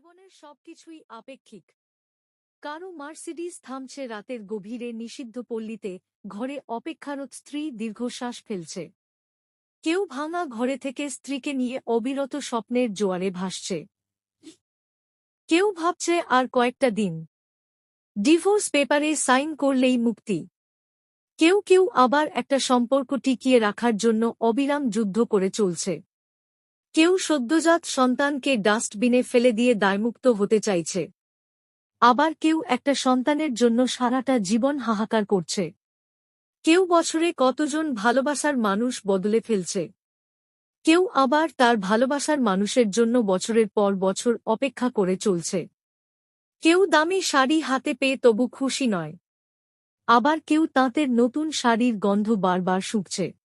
জীবনের সবকিছুই আপেক্ষিক। কারও মার্সিডিজ থামছে রাতের গভীরে নিষিদ্ধ পল্লীতে, ঘরে অপেক্ষারত স্ত্রী দীর্ঘশ্বাস ফেলছে। কেউ ভাঙা ঘরে থেকে স্ত্রীকে নিয়ে অবিরত স্বপ্নের জোয়ারে ভাসছে। কেউ ভাবছে আর কয়েকটা দিন। ডিভোর্স পেপারে সাইন করলেই মুক্তি। কেউ কেউ আবার একটা সম্পর্ক টিকিয়ে রাখার জন্য অবিরাম যুদ্ধ করে চলছে। কেউ সদ্যজাত সন্তানকে ডাস্টবিনে ফেলে দিয়ে দায়মুক্ত হতে চাইছে। আবার কেউ একটা সন্তানের জন্য সারাটা জীবন হাহাকার করছে। কেউ বছরে কতজন ভালোবাসার মানুষ বদলে ফেলছে। কেউ আবার তার ভালোবাসার মানুষের জন্য বছরের পর বছর অপেক্ষা করে চলছে। কেউ দামি শাড়ি হাতে পেয়ে তবু খুশি নয়। আবার কেউ তাঁতের নতুন শাড়ির গন্ধ বারবার শুকছে।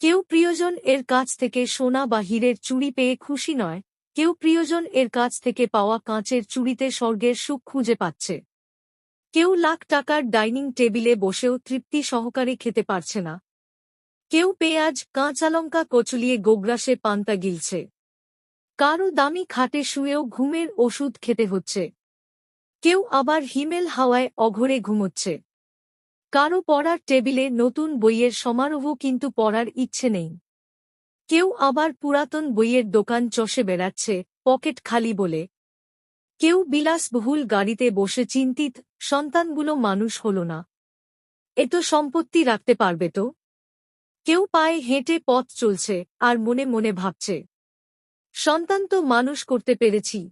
কেউ প্রিয়জন এর কাছ থেকে সোনা বা হীরের চুড়ি পেয়ে খুশি নয়, কেউ প্রিয়জন এর কাছ থেকে পাওয়া কাঁচের চুড়িতে স্বর্গের সুখ খুঁজে পাচ্ছে। কেউ লাখ টাকার ডাইনিং টেবিলে বসেও তৃপ্তি সহকারে খেতে পারছে না। কেউ পেঁয়াজ কাঁচালঙ্কা কচুলিয়ে গোগ্রাসে পান্তা গিলছে। কারও দামি খাটে শুয়েও ঘুমের ওষুধ খেতে হচ্ছে। কেউ আবার হিমেল হাওয়ায় অঘরে ঘুমোচ্ছে। কারও পড়ার টেবিলে নতুন বইয়ের সমারোহ কিন্তু পড়ার ইচ্ছে নেই। কেউ আবার পুরাতন বইয়ের দোকান চষে বেড়াচ্ছে, পকেট খালি বলে। কেউ বিলাসবহুল গাড়িতে বসে চিন্তিত, সন্তানগুলো মানুষ হল না। এ তো সম্পত্তি রাখতে পারবে তো? কেউ পায়ে হেঁটে পথ চলছে, আর মনে মনে ভাবছে। সন্তান তো মানুষ করতে পেরেছি।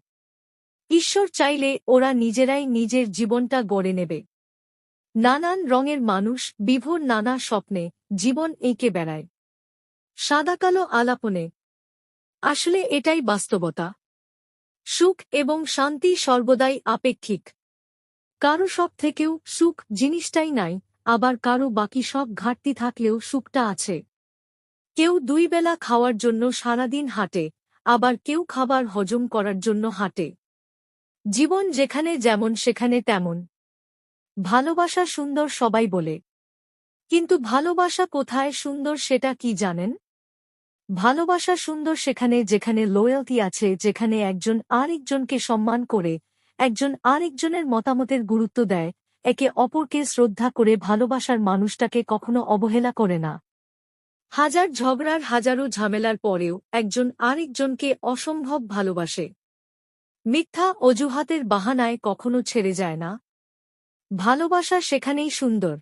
ঈশ্বর চাইলে ওরা নিজেরাই নিজের জীবনটা গড়ে নেবে। নানান রঙের মানুষ, বিভোর নানা স্বপ্নে, জীবন এঁকে বেড়ায়। সাদাকালো আলাপনে। আসলে এটাই বাস্তবতা। সুখ এবং শান্তি সর্বদাই আপেক্ষিক। কারও সব থেকেও সুখ জিনিসটাই নাই, আবার কারও বাকি সব ঘাটতি থাকলেও সুখটা আছে। কেউ দুই বেলা খাওয়ার জন্য সারাদিন হাঁটে, আবার কেউ খাবার হজম করার জন্য হাঁটে। জীবন যেখানে যেমন সেখানে তেমন। ভালোবাসা সুন্দর সবাই বলে। কিন্তু ভালোবাসা কোথায় সুন্দর সেটা কি জানেন? ভালোবাসা সুন্দর সেখানে, যেখানে লয়্যালটি আছে, যেখানে একজন আরেকজনকে সম্মান করে, একজন আরেকজনের মতামতের গুরুত্ব দেয়, একে অপরকে শ্রদ্ধা করে ভালোবাসার মানুষটাকে কখনো অবহেলা করে না। হাজার ঝগড়ার, হাজারো ঝামেলার পরেও একজন আরেকজনকে অসম্ভব ভালোবাসে। মিথ্যা অজুহাতের বাহানায় কখনো ছেড়ে যায় না। ভালোবাসা সেখানেই সুন্দর।